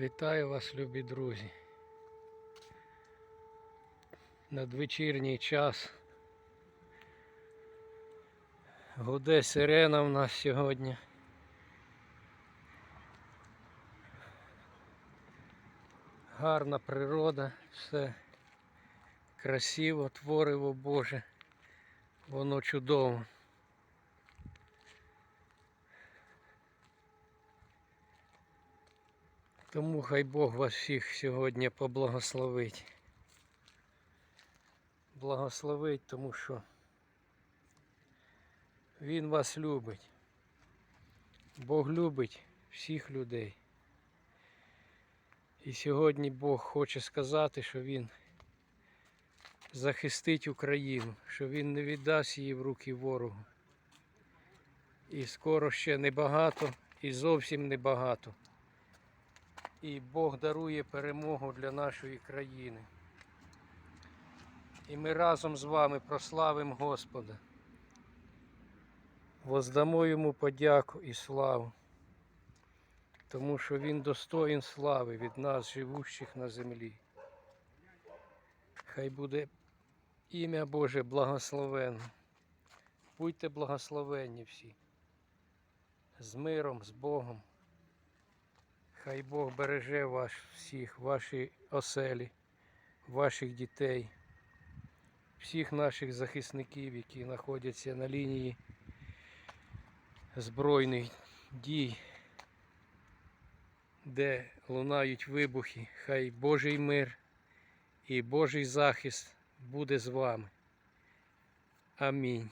Вітаю вас, любі друзі. Надвечірній час. Гуде сирена в нас сьогодні. Гарна природа, все красиво, твориво Боже. Воно чудово. Тому хай Бог вас всіх сьогодні поблагословить. Благословить, тому що Він вас любить. Бог любить всіх людей. І сьогодні Бог хоче сказати, що Він захистить Україну, що Він не віддасть її в руки ворогу. І скоро ще небагато, і зовсім небагато. І Бог дарує перемогу для нашої країни. І ми разом з вами прославимо Господа. Воздамо йому подяку і славу, тому що Він достоїн слави від нас, живущих на землі. Хай буде ім'я Боже благословенне. Будьте благословенні всі. З миром, з Богом. Хай Бог береже вас всіх, ваші оселі, ваших дітей, всіх наших захисників, які знаходяться на лінії збройних дій, де лунають вибухи. Хай Божий мир і Божий захист буде з вами. Амінь.